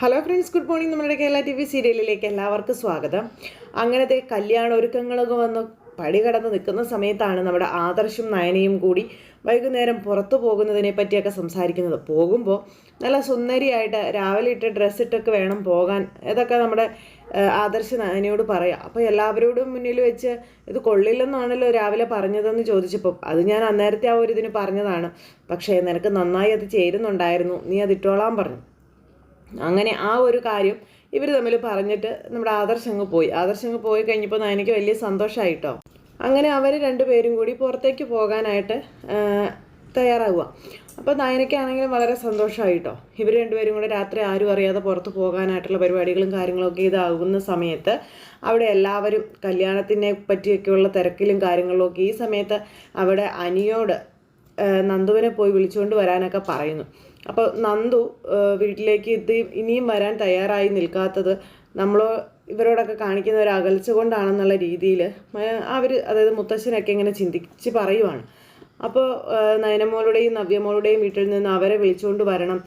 Hello friends good morning നമ്മുടെ Kerala T V സീരിയലിലേക്ക് എല്ലാവർക്കും സ്വാഗതം. അങ്ങനത്തെ കല്യാണ ഒരുക്കങ്ങളൊക്കെ വന്ന് പടി കടന്ന് നിൽക്കുന്ന സമയത്താണ് നമ്മുടെ ആദർശും നയനയും കൂടി വൈകുന്നേരം പുറത്തു പോകുന്നതിനെ പറ്റിയൊക്കെ സംസാരിക്കുന്നത്. പോകുമ്പോൾ നല്ല സുന്ദരിയായിട്ട് രാവിലെ ഇട്ട് ഡ്രസ്സ് ഇട്ടൊക്കെ വേണം പോകാൻ ഇതൊക്കെ നമ്മുടെ ആദർശ നയനയോട് പറയാം. അപ്പോൾ എല്ലാവരോടും മുന്നിൽ വെച്ച് ഇത് കൊള്ളില്ലെന്നാണല്ലോ രാവിലെ പറഞ്ഞതെന്ന് ചോദിച്ചപ്പോൾ അത് ഞാൻ അന്നേരത്തെ ആ ഒരു ഇതിന് പറഞ്ഞതാണ്. പക്ഷേ നിനക്ക് നന്നായി അത് ചേരുന്നുണ്ടായിരുന്നു. നീ അത് ഇട്ടോളാൻ പറഞ്ഞു. അങ്ങനെ ആ ഒരു കാര്യം ഇവർ തമ്മിൽ പറഞ്ഞിട്ട് നമ്മുടെ ആദർശ് പോയി. ആദർശ് പോയി കഴിഞ്ഞപ്പോൾ എനിക്ക് വലിയ സന്തോഷമായിട്ടോ അങ്ങനെ അവർ രണ്ടുപേരും കൂടി പുറത്തേക്ക് പോകാനായിട്ട് തയ്യാറാവുക. അപ്പോൾ നയനയ്ക്കാണെങ്കിലും വളരെ സന്തോഷമായിട്ടോ ഇവർ രണ്ടുപേരും കൂടെ രാത്രി ആരും അറിയാതെ പുറത്ത് പോകാനായിട്ടുള്ള പരിപാടികളും കാര്യങ്ങളൊക്കെ ഇതാകുന്ന സമയത്ത് അവിടെ എല്ലാവരും കല്യാണത്തിനെ പറ്റിയൊക്കെയുള്ള തിരക്കിലും കാര്യങ്ങളിലൊക്കെ ഈ സമയത്ത് അവിടെ അനിയോട് നന്ദുവിനെ പോയി വിളിച്ചുകൊണ്ട് വരാനൊക്കെ പറയുന്നു. അപ്പോൾ നന്ദു വീട്ടിലേക്ക് ഇത് ഇനിയും വരാൻ തയ്യാറായി നിൽക്കാത്തത് നമ്മൾ ഇവരോടൊക്കെ കാണിക്കുന്ന ഒരു അകൽച്ച കൊണ്ടാണെന്നുള്ള രീതിയിൽ അവർ അതായത് മുത്തശ്ശനൊക്കെ ഇങ്ങനെ ചിന്തിച്ച് പറയുവാണ്. അപ്പോൾ നയനമോളുടെയും നവ്യമോളുടെയും വീട്ടിൽ നിന്ന് അവരെ വിളിച്ചുകൊണ്ട് വരണം.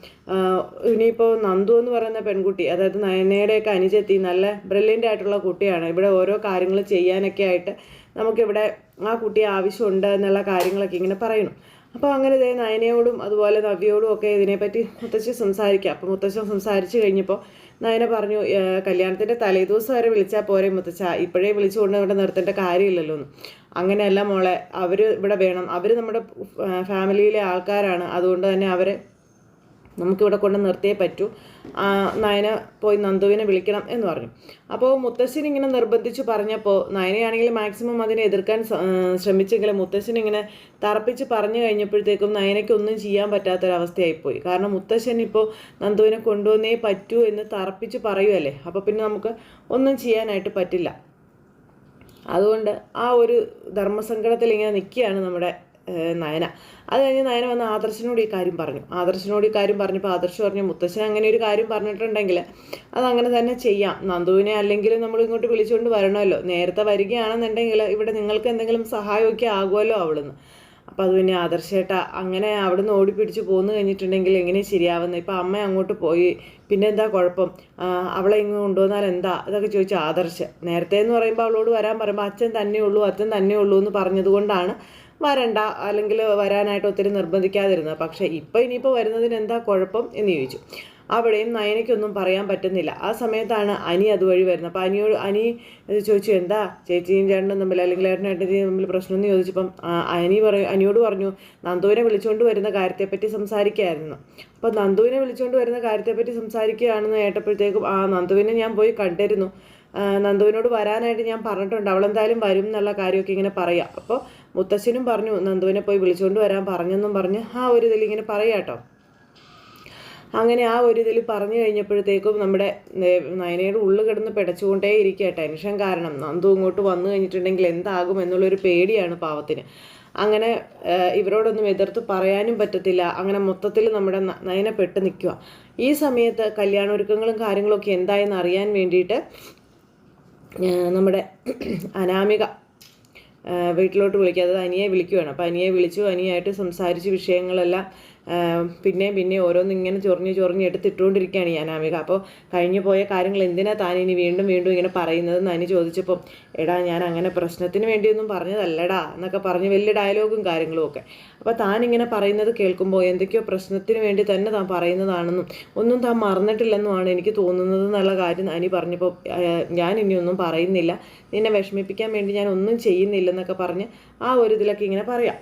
ഇനിയിപ്പോൾ നന്ദു എന്ന് പറയുന്ന പെൺകുട്ടി അതായത് നയനയുടെയൊക്കെ അനുജത്തി നല്ല ബ്രില്യന്റ് ആയിട്ടുള്ള കുട്ടിയാണ്. ഇവിടെ ഓരോ കാര്യങ്ങൾ ചെയ്യാനൊക്കെ ആയിട്ട് നമുക്കിവിടെ ആ കുട്ടിയെ ആവശ്യമുണ്ട് എന്നുള്ള കാര്യങ്ങളൊക്കെ ഇങ്ങനെ പറയുന്നു അപ്പോൾ അങ്ങനെ ഇതേ നയനയോടും അതുപോലെ നവ്യയോടും ഒക്കെ ഇതിനെപ്പറ്റി മുത്തശ്ശി സംസാരിക്കുക അപ്പോൾ മുത്തശ്ശൻ സംസാരിച്ച് കഴിഞ്ഞപ്പോൾ നയന പറഞ്ഞു "ഏഹ് കല്യാണത്തിന്റെ തലേദിവസം വരെ വിളിച്ചാൽ പോരെ മുത്തച്ഛ. ഇപ്പോഴേ വിളിച്ചുകൊണ്ട് ഇവിടെ നിർത്തേണ്ട കാര്യമില്ലല്ലോ എന്ന്. അങ്ങനെയല്ല മോളെ അവർ ഇവിടെ വേണം. അവർ നമ്മുടെ ഫാമിലിയിലെ ആൾക്കാരാണ്. അതുകൊണ്ട് തന്നെ അവരെ നമുക്കിവിടെ കൊണ്ട് നിർത്തിയേ പറ്റൂ. നയന പോയി നന്ദുവിനെ വിളിക്കണം എന്ന് പറഞ്ഞു. അപ്പോൾ മുത്തശ്ശൻ ഇങ്ങനെ നിർബന്ധിച്ച് പറഞ്ഞപ്പോൾ നയനയാണെങ്കിൽ മാക്സിമം അതിനെ എതിർക്കാൻ ശ്രമിച്ചെങ്കിലും മുത്തശ്ശൻ ഇങ്ങനെ തറപ്പിച്ച് പറഞ്ഞു കഴിഞ്ഞപ്പോഴത്തേക്കും നയനയ്ക്ക് ഒന്നും ചെയ്യാൻ പറ്റാത്തൊരവസ്ഥയായിപ്പോയി കാരണം മുത്തശ്ശൻ ഇപ്പോൾ നന്ദുവിനെ കൊണ്ടുവന്നേ പറ്റൂ എന്ന് തറപ്പിച്ച് പറയുമല്ലേ അപ്പോൾ പിന്നെ നമുക്ക് ഒന്നും ചെയ്യാനായിട്ട് പറ്റില്ല. അതുകൊണ്ട് ആ ഒരു ധർമ്മസങ്കടത്തിൽ ഇങ്ങനെ നിൽക്കുകയാണ് നമ്മുടെ നയന. അത് കഴിഞ്ഞ് നയന വന്ന് ആദർശനോട് ഈ കാര്യം പറഞ്ഞു. ആദർശനോട് ഈ കാര്യം പറഞ്ഞപ്പോൾ ആദർശ് പറഞ്ഞു മുത്തശ്ശൻ അങ്ങനെ ഒരു കാര്യം പറഞ്ഞിട്ടുണ്ടെങ്കിൽ അത് അങ്ങനെ തന്നെ ചെയ്യാം. നന്ദുവിനെ അല്ലെങ്കിൽ നമ്മൾ ഇങ്ങോട്ട് വിളിച്ചുകൊണ്ട് വരണമല്ലോ. നേരത്തെ വരികയാണെന്നുണ്ടെങ്കിൽ ഇവിടെ നിങ്ങൾക്ക് എന്തെങ്കിലും സഹായമൊക്കെ ആകുമല്ലോ അവിടുന്ന്. അപ്പോൾ അത് പിന്നെ ആദർശേട്ട അങ്ങനെ അവിടുന്ന് ഓടിപ്പിടിച്ച് പോന്നു കഴിഞ്ഞിട്ടുണ്ടെങ്കിൽ എങ്ങനെ ശരിയാവുന്നത് ഇപ്പം അമ്മ അങ്ങോട്ട് പോയി. പിന്നെ എന്താ കുഴപ്പം? അവളെ ഇങ്ങ് കൊണ്ടുവന്നാൽ എന്താ? അതൊക്കെ ചോദിച്ചു ആദർശ്. നേരത്തെ എന്ന് പറയുമ്പോൾ അവളോട് വരാൻ പറയുമ്പോൾ അച്ഛൻ തന്നെ ഉള്ളൂ അച്ഛൻ തന്നെ ഉള്ളൂ എന്ന് പറഞ്ഞതുകൊണ്ടാണ് വരണ്ട അല്ലെങ്കിൽ വരാനായിട്ട് ഒത്തിരി നിർബന്ധിക്കാതിരുന്നത് പക്ഷേ ഇപ്പം ഇനിയിപ്പോൾ വരുന്നതിന് എന്താ കുഴപ്പം എന്ന് ചോദിച്ചു. അവിടെയും നയനയ്ക്കൊന്നും പറയാൻ പറ്റുന്നില്ല. ആ സമയത്താണ് അനി അതുവഴി വരുന്നത്. അപ്പോൾ അനിയോട് അനി ചോദിച്ചു എന്താ ചേച്ചിയും ചേട്ടനും തമ്മിൽ അല്ലെങ്കിൽ ഏട്ടനും ഏട്ടനും തമ്മിൽ പ്രശ്നം എന്ന് ചോദിച്ചപ്പം അനി പറയും അനിയോട് പറഞ്ഞു നന്ദുവിനെ വിളിച്ചുകൊണ്ട് വരുന്ന കാര്യത്തെപ്പറ്റി സംസാരിക്കുകയായിരുന്നു അപ്പോൾ നന്ദുവിനെ വിളിച്ചുകൊണ്ട് വരുന്ന കാര്യത്തെപ്പറ്റി സംസാരിക്കുകയാണെന്ന് കേട്ടപ്പോഴത്തേക്കും ആ നന്ദുവിനെ ഞാൻ പോയി കണ്ടിരുന്നു. നന്ദുവിനോട് വരാനായിട്ട് ഞാൻ പറഞ്ഞിട്ടുണ്ട്. അവളെന്തായാലും വരും എന്നുള്ള കാര്യമൊക്കെ ഇങ്ങനെ പറയാം. അപ്പോൾ മുത്തശ്ശനും പറഞ്ഞു നന്ദുവിനെ പോയി വിളിച്ചുകൊണ്ട് വരാൻ പറഞ്ഞെന്നും പറഞ്ഞ് ആ ഒരു ഇതിൽ ഇങ്ങനെ പറയാട്ടോ അങ്ങനെ ആ ഒരു ഇതിൽ പറഞ്ഞു കഴിഞ്ഞപ്പോഴത്തേക്കും നമ്മുടെ നയനയുടെ ഉള്ളു കിടന്ന് പിടച്ചുകൊണ്ടേ ഇരിക്കുക ടെൻഷൻ കാരണം. നന്ദു ഇങ്ങോട്ട് വന്നു കഴിഞ്ഞിട്ടുണ്ടെങ്കിൽ എന്താകും എന്നുള്ളൊരു പേടിയാണ് പാവത്തിന്. അങ്ങനെ ഇവരോടൊന്നും എതിർത്ത് പറയാനും പറ്റത്തില്ല. അങ്ങനെ മൊത്തത്തിൽ നമ്മുടെ നയന പെട്ട് നിൽക്കുക ഈ സമയത്ത് കല്യാണൊരുക്കങ്ങളും കാര്യങ്ങളൊക്കെ എന്തായെന്ന് അറിയാൻ വേണ്ടിയിട്ട് നമ്മുടെ അനാമിക വീട്ടിലോട്ട് വിളിക്കാതെ അനിയെ വിളിക്കുകയാണ് അപ്പോൾ അനിയെ വിളിച്ചു അനിയായിട്ട് സംസാരിച്ച് വിഷയങ്ങളെല്ലാം പിന്നെ പിന്നെ ഓരോന്ന് ഇങ്ങനെ ചൊറിഞ്ഞ് ചൊറിഞ്ഞ് എടുത്തിട്ടുകൊണ്ടിരിക്കുകയാണ് ഞാൻ അനാമിക. അപ്പോൾ കഴിഞ്ഞു പോയ കാര്യങ്ങൾ എന്തിനാ താൻ ഇനി വീണ്ടും വീണ്ടും ഇങ്ങനെ പറയുന്നതെന്ന് അനി ചോദിച്ചപ്പോൾ എടാ ഞാൻ അങ്ങനെ പ്രശ്നത്തിന് വേണ്ടിയൊന്നും പറഞ്ഞതല്ലടാ എന്നൊക്കെ പറഞ്ഞ് വലിയ ഡയലോഗും കാര്യങ്ങളും ഒക്കെ. അപ്പോൾ താൻ ഇങ്ങനെ പറയുന്നത് കേൾക്കുമ്പോൾ എന്തൊക്കെയോ പ്രശ്നത്തിന് വേണ്ടി തന്നെ താൻ പറയുന്നതാണെന്നും ഒന്നും താൻ മറന്നിട്ടില്ലെന്നുമാണ് എനിക്ക് തോന്നുന്നത് എന്നുള്ള കാര്യം അനി പറഞ്ഞപ്പോൾ ഞാൻ ഇനിയൊന്നും പറയുന്നില്ല. നിന്നെ വിഷമിപ്പിക്കാൻ വേണ്ടി ഞാൻ ഒന്നും ചെയ്യുന്നില്ലെന്നൊക്കെ പറഞ്ഞ് ആ ഒരു ഇതിലൊക്കെ ഇങ്ങനെ പറയാം.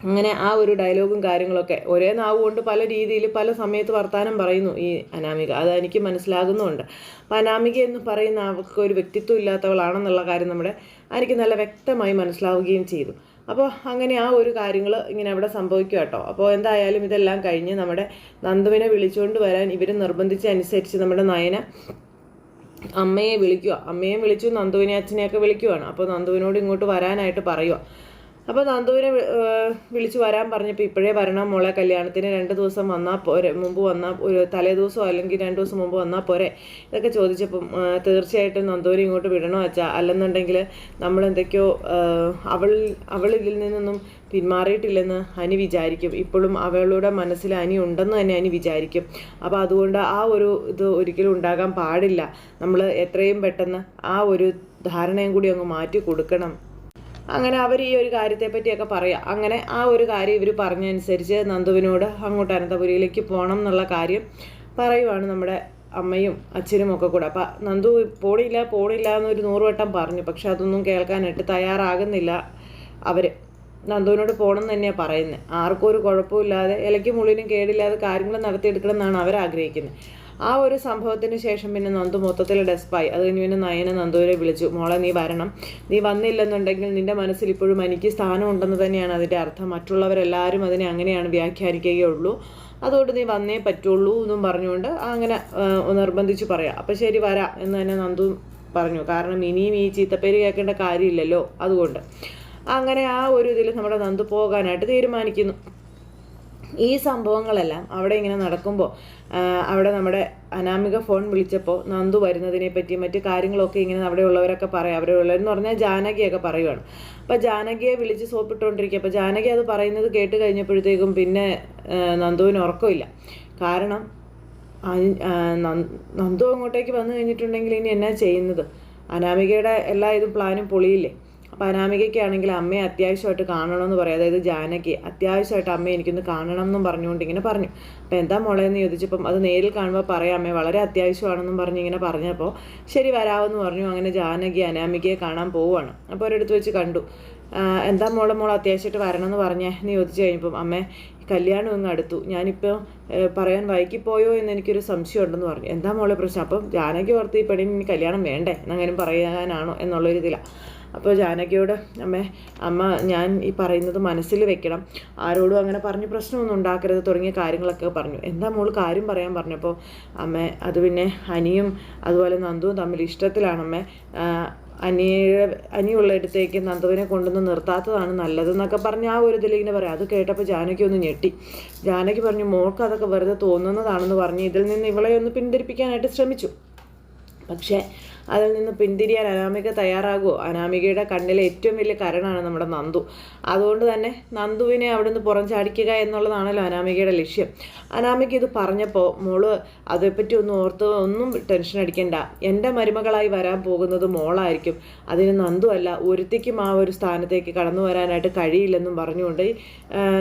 അങ്ങനെ ആ ഒരു ഡയലോഗും കാര്യങ്ങളൊക്കെ ഒരേ നാവ് കൊണ്ട് പല രീതിയിൽ പല സമയത്ത് വർത്തമാനം പറയുന്നു ഈ അനാമിക. അത് എനിക്ക് മനസ്സിലാകുന്നുമുണ്ട് അപ്പോൾ അനാമിക എന്ന് പറയുന്ന അവർക്ക് ഒരു വ്യക്തിത്വം ഇല്ലാത്തവളാണെന്നുള്ള കാര്യം നമ്മുടെ എനിക്ക് നല്ല വ്യക്തമായി മനസ്സിലാവുകയും ചെയ്തു. അപ്പോൾ അങ്ങനെ ആ ഒരു കാര്യങ്ങൾ ഇങ്ങനെ അവിടെ സംഭവിക്കുക കേട്ടോ അപ്പോൾ എന്തായാലും ഇതെല്ലാം കഴിഞ്ഞ് നമ്മുടെ നന്ദുവിനെ വിളിച്ചുകൊണ്ട് വരാൻ ഇവർ നിർബന്ധിച്ച അനുസരിച്ച് നമ്മുടെ നയന അമ്മയെ വിളിക്കുക അമ്മയെ വിളിച്ചു നന്ദുവിനെ അച്ഛനെയൊക്കെ വിളിക്കുവാണ്. അപ്പോൾ നന്ദുവിനോട് ഇങ്ങോട്ട് വരാനായിട്ട് പറയുക അപ്പോൾ നന്ദൂരെ വിളിച്ചു വരാൻ പറഞ്ഞപ്പോൾ ഇപ്പോഴേ വരണം മോളെ കല്യാണത്തിന് രണ്ട് ദിവസം വന്നാൽ പോരെ മുമ്പ് വന്നാൽ ഒരു തലേ ദിവസം അല്ലെങ്കിൽ രണ്ട് ദിവസം മുമ്പ് വന്നാൽ പോരെ ഇതൊക്കെ ചോദിച്ചപ്പം തീർച്ചയായിട്ടും നന്ദൂരി ഇങ്ങോട്ട് വിടണോ അച്ഛാ? അല്ലെന്നുണ്ടെങ്കിൽ നമ്മൾ എന്തൊക്കെയോ അവൾ അവൾ ഇതിൽ നിന്നൊന്നും പിന്മാറിയിട്ടില്ലെന്ന് അനി വിചാരിക്കും. ഇപ്പോഴും അവളുടെ മനസ്സിൽ അനി ഉണ്ടെന്ന് തന്നെ അനി വിചാരിക്കും. അപ്പോൾ അതുകൊണ്ട് ആ ഒരു ഇത് ഒരിക്കലും ഉണ്ടാകാൻ പാടില്ല. നമ്മൾ എത്രയും പെട്ടെന്ന് ആ ഒരു ധാരണയും കൂടി അങ്ങ് മാറ്റി കൊടുക്കണം. അങ്ങനെ അവർ ഈ ഒരു കാര്യത്തെ പറ്റിയൊക്കെ പറയാം. അങ്ങനെ ആ ഒരു കാര്യം ഇവർ പറഞ്ഞനുസരിച്ച് നന്ദുവിനോട് അങ്ങോട്ട് അനന്തപുരിയിലേക്ക് പോകണം എന്നുള്ള കാര്യം പറയുവാണ് നമ്മുടെ അമ്മയും അച്ഛനും ഒക്കെ കൂടെ. അപ്പം നന്ദു പോണില്ല പോണില്ല എന്നൊരു നൂറുവട്ടം പറഞ്ഞു. പക്ഷെ അതൊന്നും കേൾക്കാനായിട്ട് തയ്യാറാകുന്നില്ല അവർ നന്ദുവിനോട് പോകണം എന്ന് തന്നെയാണ് പറയുന്നത് ആർക്കും ഒരു കുഴപ്പമില്ലാതെ ഇലയ്ക്ക് മുള്ളിനും കേടില്ലാതെ കാര്യങ്ങൾ നടത്തിയെടുക്കണം എന്നാണ് അവർ ആഗ്രഹിക്കുന്നത് ആ ഒരു സംഭവത്തിന് ശേഷം പിന്നെ നന്ദു മൊത്തത്തിൽ ഡെസ്പായി. അത് കഴിഞ്ഞ് പിന്നെ നയനെ നന്ദുവിനെ വിളിച്ചു. മോളെ നീ വരണം. നീ വന്നില്ലെന്നുണ്ടെങ്കിൽ നിന്റെ മനസ്സിൽ ഇപ്പോഴും എനിക്ക് സ്ഥാനം ഉണ്ടെന്ന് തന്നെയാണ് അതിന്റെ അർത്ഥം. മറ്റുള്ളവരെല്ലാവരും അതിനെ അങ്ങനെയാണ് വ്യാഖ്യാനിക്കുകയുള്ളൂ. അതുകൊണ്ട് നീ വന്നേ പറ്റുള്ളൂ എന്നും പറഞ്ഞുകൊണ്ട് അങ്ങനെ നിർബന്ധിച്ച് പറയാം. അപ്പം ശരി വരാം എന്ന് തന്നെ നന്ദു പറഞ്ഞു. കാരണം ഇനിയും ഈ ചീത്തപ്പേര് കേൾക്കേണ്ട കാര്യമില്ലല്ലോ അതുകൊണ്ട്. അങ്ങനെ ആ ഒരു ഇതിൽ നമ്മുടെ നന്ദു പോകാനായിട്ട് തീരുമാനിക്കുന്നു. ഈ സംഭവങ്ങളെല്ലാം അവിടെ ഇങ്ങനെ നടക്കുമ്പോൾ അവിടെ നമ്മുടെ അനാമിക ഫോൺ വിളിച്ചപ്പോൾ നന്ദു വരുന്നതിനെ പറ്റി മറ്റു കാര്യങ്ങളൊക്കെ ഇങ്ങനെ അവിടെ ഉള്ളവരൊക്കെ പറയാം. അവിടെ ഉള്ളവരെന്ന് പറഞ്ഞാൽ ജാനകിയൊക്കെ പറയുവാണ്. അപ്പോൾ ജാനകിയെ വിളിച്ച് സോപ്പിട്ടുകൊണ്ടിരിക്കുക അപ്പോൾ ജാനകി അത് പറയുന്നത് കേട്ട് കഴിഞ്ഞപ്പോഴത്തേക്കും പിന്നെ നന്ദുവിന് ഉറക്കമില്ല. കാരണം നന്ദു അങ്ങോട്ടേക്ക് വന്നു കഴിഞ്ഞിട്ടുണ്ടെങ്കിൽ ഇനി എന്നാ ചെയ്യുന്നത്? അനാമികയുടെ എല്ലാ ഇതും പ്ലാനും പൊളിയില്ലേ? അപ്പം അനാമികയ്ക്കാണെങ്കിൽ അമ്മയെ അത്യാവശ്യമായിട്ട് കാണണമെന്ന് പറയും. അതായത് ജാനകി അത്യാവശ്യമായിട്ട് അമ്മയെ എനിക്കൊന്ന് കാണണം എന്നും പറഞ്ഞുകൊണ്ട് ഇങ്ങനെ പറഞ്ഞു. അപ്പോൾ എന്താ മോളെ എന്ന് ചോദിച്ചപ്പം അത് നേരിൽ കാണുമ്പോൾ പറയാം അമ്മേ വളരെ അത്യാവശ്യമാണെന്നും പറഞ്ഞ് ഇങ്ങനെ പറഞ്ഞപ്പോൾ ശരി വരാമെന്ന് പറഞ്ഞു. അങ്ങനെ ജാനകി അനാമികയെ കാണാൻ പോവുകയാണ് അപ്പോൾ ഒരിടത്ത് വെച്ച് കണ്ടു. എന്താ മോളെ മോൾ അത്യാവശ്യമായിട്ട് എന്ന് പറഞ്ഞേ? എന്ന് ചോദിച്ചു കഴിഞ്ഞപ്പം അമ്മേ കല്യാണം അങ്ങ് അടുത്തു. ഞാനിപ്പോൾ പറയാൻ വൈകിപ്പോയോ എന്ന് എനിക്കൊരു സംശയം ഉണ്ടെന്ന് പറഞ്ഞു. എന്താ മോളെ പ്രശ്നം? അപ്പം ജാനകി ഓർത്ത് ഈ പെണ്ണിന് ഇനി കല്യാണം വേണ്ടേ? എന്നങ്ങനെ പറയാനാണോ? എന്നുള്ളൊരു ഇതിലാണ് അപ്പോൾ ജാനകിയോട് അമ്മേ അമ്മ ഞാൻ ഈ പറയുന്നത് മനസ്സിൽ വെക്കണം. ആരോടും അങ്ങനെ പറഞ്ഞ് പ്രശ്നമൊന്നും ഉണ്ടാക്കരുത് തുടങ്ങിയ കാര്യങ്ങളൊക്കെ പറഞ്ഞു. എന്താ മോൾ കാര്യം പറയാൻ പറഞ്ഞപ്പോൾ അമ്മേ അത് പിന്നെ അനിയും അതുപോലെ നന്ദുവും തമ്മിൽ ഇഷ്ടത്തിലാണമ്മേ അനിയുടെ അനിയുള്ള അടുത്തേക്ക് നന്ദുവിനെ കൊണ്ടുവന്ന് നിർത്താത്തതാണ് നല്ലതെന്നൊക്കെ പറഞ്ഞ് ആ ഒരു ഇതിൽ ഇങ്ങനെ പറയാം. അത് കേട്ടപ്പോൾ ജാനകി ഒന്ന് ഞെട്ടി. ജാനകി പറഞ്ഞു മോൾക്ക് അതൊക്കെ വെറുതെ തോന്നുന്നതാണെന്ന് പറഞ്ഞ് ഇതിൽ നിന്ന് ഇവളെ ഒന്ന് പിന്തിരിപ്പിക്കാനായിട്ട് ശ്രമിച്ചു. പക്ഷേ അതിൽ നിന്ന് പിന്തിരിയാൻ അനാമിക തയ്യാറാകുമോ അനാമികയുടെ കണ്ണിലെ ഏറ്റവും വലിയ കരണമാണ് നമ്മുടെ നന്ദു. അതുകൊണ്ട് തന്നെ നന്ദുവിനെ അവിടെ നിന്ന് പുറം ചാടിക്കുക എന്നുള്ളതാണല്ലോ അനാമികയുടെ ലക്ഷ്യം. അനാമിക ഇത് പറഞ്ഞപ്പോൾ മോൾ അതേപ്പറ്റി ഒന്നും ഓർത്ത് ഒന്നും ടെൻഷൻ അടിക്കണ്ട. എന്റെ മരുമകളായി വരാൻ പോകുന്നത് മോളായിരിക്കും. അതിന് നന്ദു അല്ല ഒരുത്തിക്കും ആ ഒരു സ്ഥാനത്തേക്ക് കടന്നു വരാനായിട്ട് കഴിയില്ലെന്നും പറഞ്ഞുകൊണ്ട്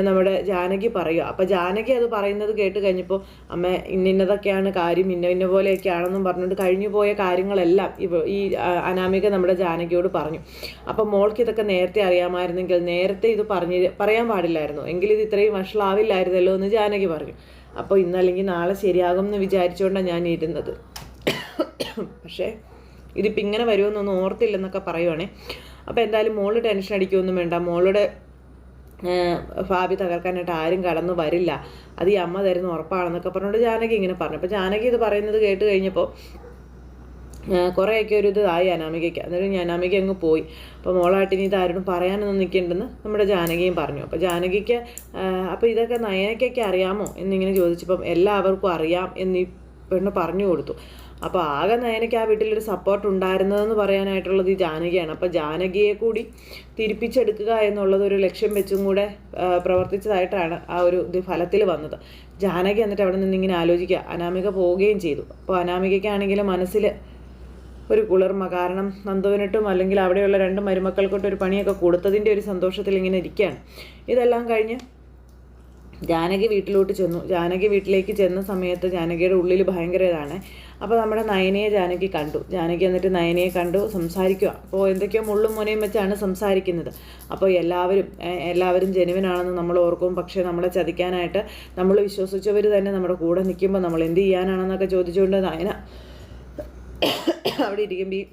നമ്മുടെ ജാനകി പറയുക അപ്പോൾ ജാനകി അത് പറയുന്നത് കേട്ട് കഴിഞ്ഞപ്പോൾ അമ്മ ഇന്നിന്നതൊക്കെയാണ് കാര്യം ഇന്ന ഇന്ന പോലെയൊക്കെയാണെന്നും പറഞ്ഞുകൊണ്ട് കഴിഞ്ഞു പോയ കാര്യങ്ങളെല്ലാം ഇവ ഈ അനാമിക നമ്മുടെ ജാനകിയോട് പറഞ്ഞു. അപ്പോൾ മോൾക്ക് ഇതൊക്കെ നേരത്തെ അറിയാമായിരുന്നെങ്കിൽ നേരത്തെ ഇത് പറഞ്ഞ് പറയാൻ പാടില്ലായിരുന്നു. എങ്കിൽ ഇത് ഇത്രയും വഷളാവില്ലായിരുന്നല്ലോ എന്ന് ജാനകി പറഞ്ഞു. അപ്പോൾ ഇന്നല്ലെങ്കിൽ നാളെ ശരിയാകും എന്ന് വിചാരിച്ചുകൊണ്ടാണ് ഞാൻ ഇരുന്നത്. പക്ഷേ ഇതിപ്പോൾ ഇങ്ങനെ വരുമെന്നൊന്നും ഓർത്തില്ലെന്നൊക്കെ പറയുവാണേ. അപ്പോൾ എന്തായാലും മോൾ ടെൻഷൻ അടിക്കുകയൊന്നും വേണ്ട. മോളുടെ ഭാവി തകർക്കാനായിട്ട് ആരും കടന്നു വരില്ല. അത് ഈ അമ്മ തരുന്ന ഉറപ്പാണെന്നൊക്കെ പറഞ്ഞുകൊണ്ട് ജാനകി ഇങ്ങനെ പറഞ്ഞു. അപ്പോൾ ജാനകി ഇത് പറയുന്നത് കേട്ട് കഴിഞ്ഞപ്പോൾ കുറേയൊക്കെ ഒരു ഇതായി അനാമികയ്ക്ക്. അന്നേരം ഞാൻ അനാമിക അങ്ങ് പോയി. അപ്പോൾ മോളായിട്ട് ഇനി ഇതാരോടും പറയാനൊന്നും നിൽക്കേണ്ടെന്ന് നമ്മുടെ ജാനകിയും പറഞ്ഞു. അപ്പോൾ ജാനകിക്ക് അപ്പോൾ ഇതൊക്കെ നയനയ്ക്കൊക്കെ അറിയാമോ എന്നിങ്ങനെ ചോദിച്ചപ്പം എല്ലാവർക്കും അറിയാം എന്നീ പെണ്ണ് പറഞ്ഞു കൊടുത്തു. അപ്പോൾ ആകെ നയനയ്ക്ക് ആ വീട്ടിലൊരു സപ്പോർട്ട് ഉണ്ടായിരുന്നതെന്ന് പറയാനായിട്ടുള്ളത് ഈ ജാനകിയാണ്. അപ്പോൾ ജാനകിയെ കൂടി തിരിപ്പിച്ചെടുക്കുക എന്നുള്ളത് ഒരു ലക്ഷ്യം വെച്ചും കൂടെ പ്രവർത്തിച്ചതായിട്ടാണ് ആ ഒരു ഇത് ഫലത്തിൽ വന്നത്. ജാനകി എന്നിട്ട് അവിടെ നിന്ന് ഇങ്ങനെ ആലോചിക്കുക. അനാമിക പോവുകയും ചെയ്തു. അപ്പോൾ അനാമികയ്ക്കാണെങ്കിൽ മനസ്സിൽ ഒരു കുളിർമ. കാരണം നന്ദുവിനിട്ടും അല്ലെങ്കിൽ അവിടെയുള്ള രണ്ട് മരുമക്കൾക്കൊട്ട് ഒരു പണിയൊക്കെ കൊടുത്തതിന്റെ ഒരു സന്തോഷത്തിൽ ഇങ്ങനെ ഇരിക്കുകയാണ്. ഇതെല്ലാം കഴിഞ്ഞ് ജാനകി വീട്ടിലോട്ട് ചെന്നു. ജാനകി വീട്ടിലേക്ക് ചെന്ന സമയത്ത് ജാനകിയുടെ ഉള്ളിൽ ഭയങ്കര ഇതാണ്. അപ്പോൾ നമ്മുടെ നയനയെ ജാനകി കണ്ടു. ജാനകി എന്നിട്ട് നയനയെ കണ്ടു സംസാരിക്കുക അപ്പോൾ എന്തൊക്കെയോ മുള്ളും മുനയും വെച്ചാണ് സംസാരിക്കുന്നത്. അപ്പോൾ എല്ലാവരും എല്ലാവരും ജനുവിനാണെന്ന് നമ്മൾ ഓർക്കും. പക്ഷേ നമ്മളെ ചതിക്കാനായിട്ട് നമ്മൾ വിശ്വസിച്ചവർ തന്നെ നമ്മുടെ കൂടെ നിൽക്കുമ്പോൾ നമ്മൾ എന്ത് ചെയ്യാനാണെന്നൊക്കെ ചോദിച്ചുകൊണ്ട് നയന അവിടെ ഇരിക്കുമ്പോൾ ഈ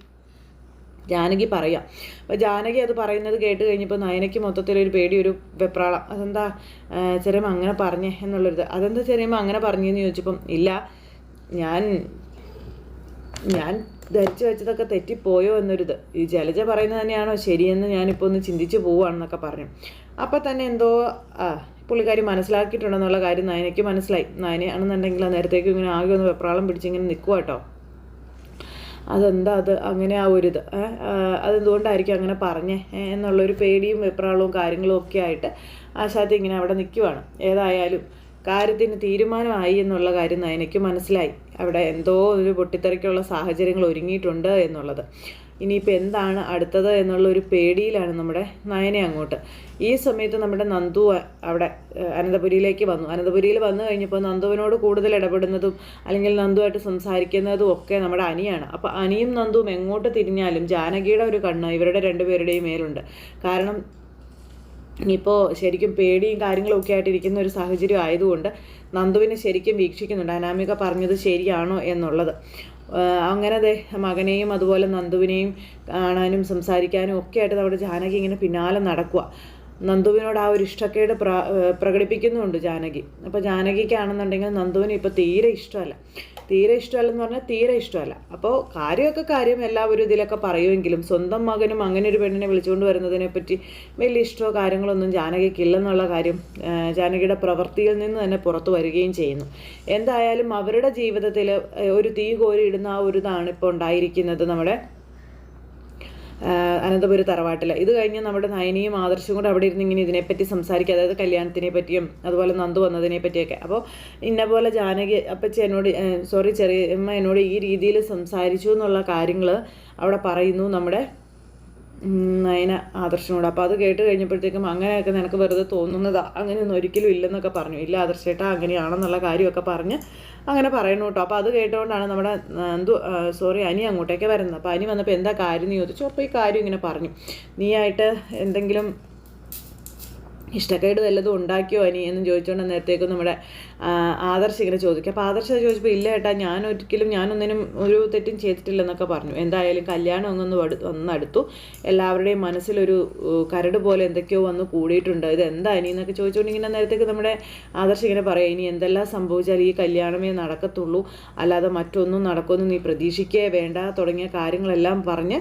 ജാനകി പറയാം. അപ്പോൾ ജാനകി അത് പറയുന്നത് കേട്ട് കഴിഞ്ഞപ്പോൾ നയനയ്ക്ക് മൊത്തത്തിലൊരു പേടി ഒരു വെപ്രാളം. അതെന്താ ആ, ചെറിയമ്മ അങ്ങനെ പറഞ്ഞേ എന്നുള്ളൊരിത്. അതെന്താ ചെറിയമ്മ അങ്ങനെ പറഞ്ഞെന്ന് ചോദിച്ചപ്പം ഇല്ല ഞാൻ ഞാൻ ധരിച്ചു വെച്ചതൊക്കെ തെറ്റിപ്പോയോ എന്നൊരിത്. ഈ ജലജ പറയുന്നത് തന്നെയാണോ ശരിയെന്ന് ഞാനിപ്പോൾ ഒന്ന് ചിന്തിച്ച് പോവുകയാണെന്നൊക്കെ പറഞ്ഞു. അപ്പം തന്നെ എന്തോ ആ പുള്ളിക്കാരി മനസ്സിലാക്കിയിട്ടുണ്ടെന്നുള്ള കാര്യം നയനയ്ക്ക് മനസ്സിലായി. നയനെ ആണെന്നുണ്ടെങ്കിൽ നേരത്തേക്കും ഇങ്ങനെ ആകെ ഒന്ന് വെപ്രാളം പിടിച്ചിങ്ങനെ നിൽക്കുക കേട്ടോ അതെന്താ അത്? അങ്ങനെ ആ ഒരു ഇത് അതെന്തുകൊണ്ടായിരിക്കും അങ്ങനെ പറഞ്ഞേ? എന്നുള്ളൊരു പേടിയും വെപ്രാളവും കാര്യങ്ങളും ഒക്കെ ആയിട്ട് ആശാത്തി ഇങ്ങനെ അവിടെ നിൽക്കുവാണ് ഏതായാലും കാര്യത്തിന് തീരുമാനമായി എന്നുള്ള കാര്യം നയനയ്ക്ക് മനസ്സിലായി. അവിടെ എന്തോ ഒരു പൊട്ടിത്തെറിക്കുള്ള സാഹചര്യങ്ങൾ ഒരുങ്ങിയിട്ടുണ്ട് എന്നുള്ളത്. ഇനിയിപ്പോൾ എന്താണ് അടുത്തത് എന്നുള്ള ഒരു പേടിയിലാണ് നമ്മുടെ നയനെ അങ്ങോട്ട്. ഈ സമയത്ത് നമ്മുടെ നന്ദു അവിടെ അനന്തപുരിയിലേക്ക് വന്നു. അനന്തപുരിയിൽ വന്നു കഴിഞ്ഞപ്പോൾ നന്ദുവിനോട് കൂടുതൽ ഇടപെടുന്നതും അല്ലെങ്കിൽ നന്ദുവായിട്ട് സംസാരിക്കുന്നതും ഒക്കെ നമ്മുടെ അനിയാണ്. അപ്പോൾ അനിയും നന്ദുവും എങ്ങോട്ട് തിരിഞ്ഞാലും ജാനകിയുടെ ഒരു കണ്ണ് ഇവരുടെ രണ്ടുപേരുടെയും മേലുണ്ട്. കാരണം ഇപ്പോൾ ശരിക്കും പേടിയും കാര്യങ്ങളും ഒക്കെ ആയിട്ടിരിക്കുന്ന ഒരു സാഹചര്യം ആയതുകൊണ്ട് നന്ദുവിനെ ശരിക്കും വീക്ഷിക്കുന്നുണ്ട്. അനാമിക പറഞ്ഞത് ശരിയാണോ എന്നുള്ളത്. അങ്ങനെ അതെ മകനെയും അതുപോലെ നന്ദുവിനെയും കാണാനും സംസാരിക്കാനും ഒക്കെ ആയിട്ട് നമ്മുടെ ജാനകി ഇങ്ങനെ പിന്നാലെ നടക്കുക നന്ദുവിനോട് ആ ഒരു ഇഷ്ടക്കേട് പ്രകടിപ്പിക്കുന്നുമുണ്ട് ജാനകി. അപ്പോൾ ജാനകിക്കാണെന്നുണ്ടെങ്കിൽ നന്ദുവിന് ഇപ്പോൾ തീരെ ഇഷ്ടമല്ല. തീരെ ഇഷ്ടമല്ലെന്ന് പറഞ്ഞാൽ തീരെ ഇഷ്ടമല്ല. അപ്പോൾ കാര്യമൊക്കെ കാര്യം എല്ലാവരും ഇതിലൊക്കെ പറയുമെങ്കിലും സ്വന്തം മകനും അങ്ങനെ ഒരു പെണ്ണിനെ വിളിച്ചുകൊണ്ട് വരുന്നതിനെ പറ്റി വലിയ ഇഷ്ടമോ കാര്യങ്ങളൊന്നും ജാനകിക്കില്ലെന്നുള്ള കാര്യം ജാനകിയുടെ പ്രവൃത്തിയിൽ നിന്ന് തന്നെ പുറത്തു വരികയും ചെയ്യുന്നു. എന്തായാലും അവരുടെ ജീവിതത്തിൽ ഒരു തീ കോരിയിടുന്ന ആ ഒരു ഇതാണ് ഇപ്പോൾ ഉണ്ടായിരിക്കുന്നത് നമ്മുടെ അനന്തപുരി തറവാട്ടിൽ ഇത് കഴിഞ്ഞ് നമ്മുടെ നയനിയും ആദർശവും കൂടെ അവിടെ ഇരുന്ന് ഇങ്ങനെ ഇതിനെപ്പറ്റി സംസാരിക്കുക അതായത് കല്യാണത്തിനെ പറ്റിയും അതുപോലെ നന്ദു വന്നതിനെ പറ്റിയൊക്കെ അപ്പോൾ ഇന്ന പോലെ ജാനകി അപ്പച്ചി എന്നോട് സോറി ചെറിയമ്മ എന്നോട് ഈ രീതിയിൽ സംസാരിച്ചു എന്നുള്ള കാര്യങ്ങൾ അവിടെ പറയുന്നു നമ്മുടെ നയന ആദർശനോട്. അപ്പോൾ അത് കേട്ട് കഴിഞ്ഞപ്പോഴത്തേക്കും അങ്ങനെയൊക്കെ നിനക്ക് വെറുതെ തോന്നുന്നതാ? അങ്ങനെയൊന്നും ഒരിക്കലും ഇല്ലെന്നൊക്കെ പറഞ്ഞു. ഇല്ല ആദർശേട്ടാ അങ്ങനെയാണെന്നുള്ള കാര്യമൊക്കെ പറഞ്ഞ് അങ്ങനെ പറയണു കേട്ടോ. അപ്പോൾ അത് കേട്ടുകൊണ്ടാണ് നമ്മുടെ എന്തു സോറി അനി അങ്ങോട്ടേക്ക് വരുന്നത്. അപ്പോൾ അനി വന്നപ്പോൾ എന്താ കാര്യം എന്ന് ചോദിച്ചു. അപ്പോൾ ഈ കാര്യം ഇങ്ങനെ പറഞ്ഞു. നീയായിട്ട് എന്തെങ്കിലും ഇഷ്ടക്കേട് വല്ലതും ഉണ്ടാക്കിയോ അനി എന്ന് ചോദിച്ചുകൊണ്ട് നേരത്തേക്കും നമ്മുടെ ആദർശ് ഇങ്ങനെ ചോദിക്കും. അപ്പോൾ ആദർശ് ചോദിച്ചപ്പോൾ ഇല്ല ഏട്ടാ ഞാൻ ഒരിക്കലും ഞാനൊന്നിനും ഒരു തെറ്റും ചെയ്തിട്ടില്ലെന്നൊക്കെ പറഞ്ഞു. എന്തായാലും കല്യാണം ഒന്നൊന്ന് വന്നടുത്തു എല്ലാവരുടെയും മനസ്സിലൊരു കരട് പോലെ എന്തൊക്കെയോ വന്ന് കൂടിയിട്ടുണ്ട്. ഇത് എന്താ ഇനി എന്നൊക്കെ ചോദിച്ചുകൊണ്ട് ഇങ്ങനെ നേരത്തേക്ക് നമ്മുടെ ആദർശ് ഇങ്ങനെ പറയാം ഇനി എന്തെല്ലാം സംഭവിച്ചാൽ ഈ കല്യാണമേ നടക്കത്തുള്ളൂ. അല്ലാതെ മറ്റൊന്നും നടക്കുമെന്ന് നീ പ്രതീക്ഷിക്കേ വേണ്ട. തുടങ്ങിയ കാര്യങ്ങളെല്ലാം പറഞ്ഞ്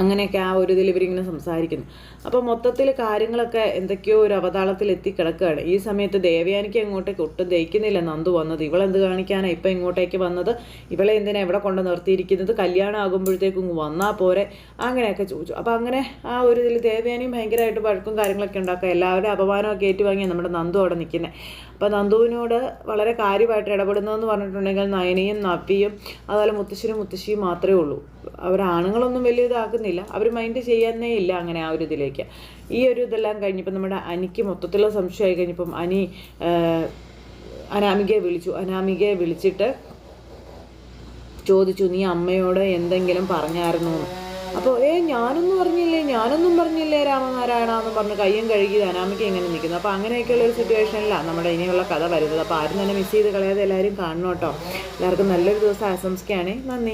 അങ്ങനെയൊക്കെ ആ ഒരു ഇതിൽ ഇവരിങ്ങനെ സംസാരിക്കുന്നു. അപ്പോൾ മൊത്തത്തിൽ കാര്യങ്ങളൊക്കെ എന്തൊക്കെയോ ഒരു അവതാളത്തിൽ എത്തിക്കിടക്കുകയാണ് ഈ സമയത്ത് ദേവയാനിക്ക് അങ്ങോട്ടേക്ക് ഒട്ടും ദഹിക്കുന്നില്ല. നന്ദു വന്നത് ഇവളെന്ത് കാണിക്കാനാണ് ഇപ്പം ഇങ്ങോട്ടേക്ക് വന്നത്? ഇവളെ എന്തിനാ എവിടെ കൊണ്ട് നിർത്തിയിരിക്കുന്നത്? കല്യാണം ആകുമ്പോഴത്തേക്കും വന്നാൽ പോരെ? അങ്ങനെയൊക്കെ ചോദിച്ചു. അപ്പോൾ അങ്ങനെ ആ ഒരു ഇതിൽ ദേവയാനിയും ഭയങ്കരമായിട്ട് വഴക്കും കാര്യങ്ങളൊക്കെ ഉണ്ടാക്കുക. എല്ലാവരും അപമാനമൊക്കെ ഏറ്റുവാങ്ങിയാണ് നമ്മുടെ നന്ദു അവിടെ നിൽക്കുന്നത് അപ്പോൾ നന്ദുവിനോട് വളരെ കാര്യമായിട്ട് ഇടപെടുന്നതെന്ന് പറഞ്ഞിട്ടുണ്ടെങ്കിൽ നയനയും നവ്യയും അതുപോലെ മുത്തശ്ശനും മുത്തശ്ശിയും മാത്രമേ ഉള്ളൂ. അവർ ആണുങ്ങളൊന്നും വലിയ ഇതാക്കുന്നില്ല. അവർ മൈൻഡ് ചെയ്യാനേ ഇല്ല അങ്ങനെ ആ ഒരു ഇതിലേക്ക്. ഈ ഒരു ഇതെല്ലാം കഴിഞ്ഞപ്പോൾ നമ്മുടെ അനിക്ക് മൊത്തത്തിലുള്ള സംശയമായി കഴിഞ്ഞപ്പം അനി അനാമികയെ വിളിച്ചു. അനാമികയെ വിളിച്ചിട്ട് ചോദിച്ചു നീ അമ്മയോട് എന്തെങ്കിലും പറഞ്ഞായിരുന്നു അപ്പോൾ ഏ ഞാനൊന്നും പറഞ്ഞില്ലേ ഞാനൊന്നും പറഞ്ഞില്ലേ രാമനാരായണ? എന്ന് പറഞ്ഞ് കയ്യും കഴുകി അനാമിക ഇങ്ങനെ നിൽക്കുന്നു. അപ്പോൾ അങ്ങനെയൊക്കെയുള്ള ഒരു സിറ്റുവേഷനിലാണ് നമ്മുടെ ഇനിയുള്ള കഥ വരുന്നത്. അപ്പോൾ ആരും തന്നെ മിസ് ചെയ്ത് കളയാതെ എല്ലാവരും കാണണം കേട്ടോ. എല്ലാവർക്കും നല്ലൊരു ദിവസം ആശംസിക്കുകയാണേ. നന്ദി.